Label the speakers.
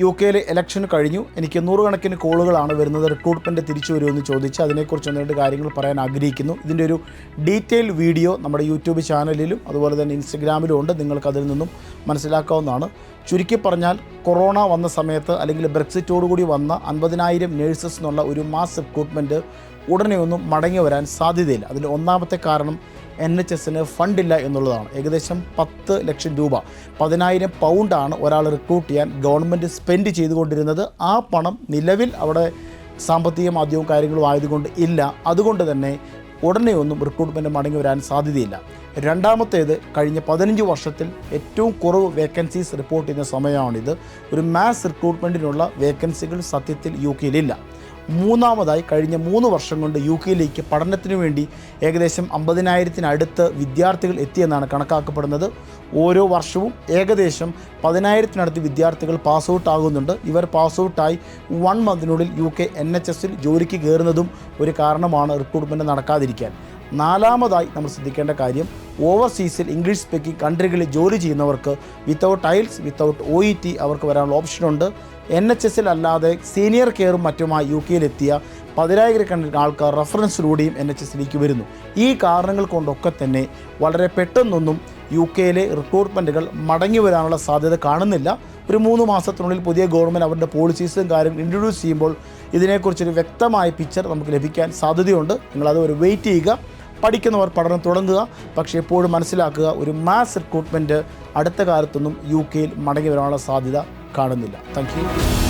Speaker 1: U കെയിലെ election കഴിഞ്ഞു. എനിക്ക് നൂറുകണക്കിന് കോളുകളാണ് വരുന്നത്. റിക്രൂട്ട്മെന്റ് തിരിച്ചു വരുമെന്ന് ചോദിച്ച് അതിനെക്കുറിച്ച് ഒന്ന് രണ്ട് കാര്യങ്ങൾ പറയാൻ ആഗ്രഹിക്കുന്നു. ഇതിന്റെ ഒരു ഡീറ്റെയിൽ വീഡിയോ നമ്മുടെ യൂട്യൂബ് ചാനലിലും അതുപോലെ തന്നെ ഇൻസ്റ്റഗ്രാമിലും ഉണ്ട്. നിങ്ങൾക്ക് അതിൽ നിന്നും മനസ്സിലാക്കാവുന്നതാണ്. ചുരുക്കി പറഞ്ഞാൽ കൊറോണ വന്ന സമയത്ത് അല്ലെങ്കിൽ ബ്രെക്സിറ്റോടുകൂടി വന്ന അൻപതിനായിരം നേഴ്സസ് എന്നുള്ള ഒരു മാസ് റിക്രൂട്ട്മെന്റ് ഉടനെ ഒന്നും മടങ്ങി വരാൻ സാധ്യതയില്ല. അതിൽ ഒന്നാമത്തെ കാരണം എൻ എച്ച് എസിന് ഫണ്ടില്ല എന്നുള്ളതാണ്. ഏകദേശം പത്ത് ലക്ഷം രൂപ. പതിനായിരം പൗണ്ടാണ് ഒരാൾ റിക്രൂട്ട് ചെയ്യാൻ ഗവൺമെന്റ് സ്പെൻഡ് ചെയ്തുകൊണ്ടിരുന്നത്. ആ പണം നിലവിൽ അവിടെ സാമ്പത്തിക മാധ്യമവും കാര്യങ്ങളും ആയതുകൊണ്ട് ഇല്ല. അതുകൊണ്ട് തന്നെ ഉടനെ ഒന്നും റിക്രൂട്ട്മെന്റ് മടങ്ങി വരാൻ സാധ്യതയില്ല. രണ്ടാമത്തേത് കഴിഞ്ഞ പതിനഞ്ച് വർഷത്തിൽ ഏറ്റവും കുറവ് വേക്കൻസീസ് റിപ്പോർട്ട് ചെയ്യുന്ന സമയമാണിത്. ഒരു മാസ് റിക്രൂട്ട്മെന്റിനുള്ള വേക്കൻസികൾ സത്യത്തിൽ യു കെയിലില്ല മൂന്നാമതായി കഴിഞ്ഞ മൂന്ന് വർഷം കൊണ്ട് യു കെയിലേക്ക് പഠനത്തിന് വേണ്ടി ഏകദേശം അമ്പതിനായിരത്തിനടുത്ത് വിദ്യാർത്ഥികൾ എത്തിയെന്നാണ് കണക്കാക്കപ്പെടുന്നത്. ഓരോ വർഷവും ഏകദേശം പതിനായിരത്തിനടുത്ത് വിദ്യാർത്ഥികൾ പാസ് ഔട്ട് ആകുന്നുണ്ട്. ഇവർ പാസ് ഔട്ടായി വൺ മന്തിനുള്ളിൽ യു കെ എൻ എച്ച് എസിൽ ജോലിക്ക് കയറുന്നതും ഒരു കാരണമാണ് റിക്രൂട്ട്മെന്റ് നടക്കാതിരിക്കാൻ. നാലാമതായി നമ്മൾ ശ്രദ്ധിക്കേണ്ട കാര്യം ഓവർസീസിൽ ഇംഗ്ലീഷ് സ്പീക്കിംഗ് കൺട്രികളിൽ ജോലി ചെയ്യുന്നവർക്ക് without IELTS without O E T അവർക്ക് വരാനുള്ള ഓപ്ഷനുണ്ട് എൻ എച്ച് എസിൽ അല്ലാതെ സീനിയർ കെയറും മറ്റുമായി യു കെയിലെത്തിയ പതിനായിരക്കണക്കിന് ആൾക്കാർ റെഫറൻസിലൂടെയും എൻ എച്ച് എസിലേക്ക് വരുന്നു. ഈ കാരണങ്ങൾ കൊണ്ടൊക്കെ തന്നെ വളരെ പെട്ടെന്നൊന്നും യു കെയിലെ റിക്രൂട്ട്മെന്റുകൾ മടങ്ങി വരാനുള്ള സാധ്യത കാണുന്നില്ല. ഒരു മൂന്ന് മാസത്തിനുള്ളിൽ പുതിയ ഗവൺമെന്റ് അവരുടെ പോളിസീസും കാര്യങ്ങളും ഇൻട്രൊഡ്യൂസ് ചെയ്യുമ്പോൾ ഇതിനെക്കുറിച്ചൊരു വ്യക്തമായ പിക്ചർ നമുക്ക് ലഭിക്കാൻ സാധ്യതയുണ്ട്. നിങ്ങളത് ഒരു വെയിറ്റ് ചെയ്യുക. പഠിക്കുന്നവർ പഠനം തുടങ്ങുക പക്ഷേ എപ്പോഴും മനസ്സിലാക്കുക ഒരു മാസ് റിക്രൂട്ട്മെന്റ് അടുത്ത കാലത്തൊന്നും യു കെയിൽ മടങ്ങി വരാനുള്ള സാധ്യത കാണുന്നില്ല. താങ്ക്